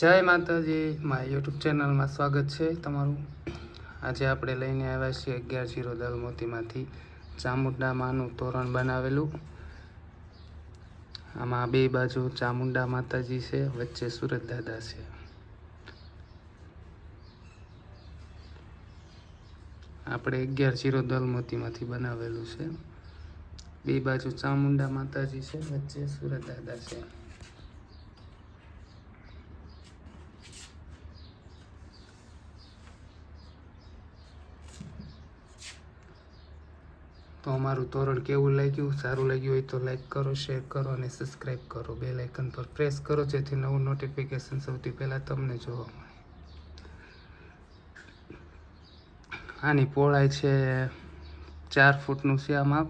જય માતાજી, મારી યુટ્યુબ ચેનલમાં સ્વાગત છે તમારું. આજે આપણે લઈને આવ્યા છીએ અગિયાર જીરો દલમોતીમાંથી ચામુંડા માનું તોરણ બનાવેલું. આમાં બે બાજુ ચામુંડા માતાજી છે, વચ્ચે સુરત દાદા છે. આપણે અગિયાર જીરો દલમોતીમાંથી બનાવેલું છે. બે બાજુ ચામુંડા માતાજી છે, વચ્ચે સુરત દાદા છે. તો અમારું તોરણ કેવું લાગ્યું? સારું લાગ્યું હોય તો લાઈક કરો શેર કરો અને સબસ્ક્રાઈબ કરો. બે લાઇકન પર પ્રેસ કરો જેથી નવું નોટિફિકેશન સૌથી પહેલાં તમને જોવા મળે. આની પહોળાઈ છે ચાર ફૂટનું છે આ માપ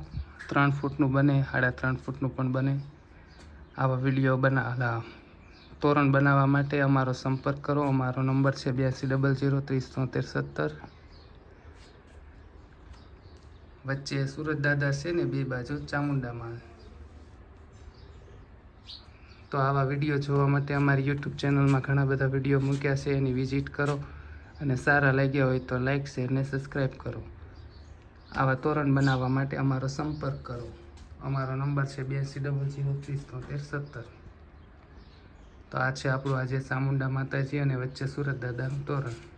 ત્રણ ફૂટનું બને, સાડા ત્રણ ફૂટનું પણ બને. આવા વીડિયો બના તોરણ બનાવવા માટે અમારો સંપર્ક કરો. અમારો નંબર છે બ્યાસી ડબલ જીરો ત્રીસ તોતેર સત્તર. વચ્ચે સુરત દાદા છે ને બે બાજુ, ચામુંડામાં. તો આવા વીડિયો જોવા માટે અમારી યુટ્યુબ ચેનલમાં ઘણા બધા વીડિયો મૂક્યા છે, એની વિઝિટ કરો. અને સારા લાગ્યા હોય તો લાઈક શેર ને સબસ્ક્રાઈબ કરો. આવા તોરણ બનાવવા માટે અમારો સંપર્ક કરો. અમારો નંબર છે બ્યાસી ડબલ જીરો ત્રીસ તોતેર સત્તર. તો આ છે આપણું આજે ચામુંડા માતાજી અને વચ્ચે સુરત દાદાનું તોરણ.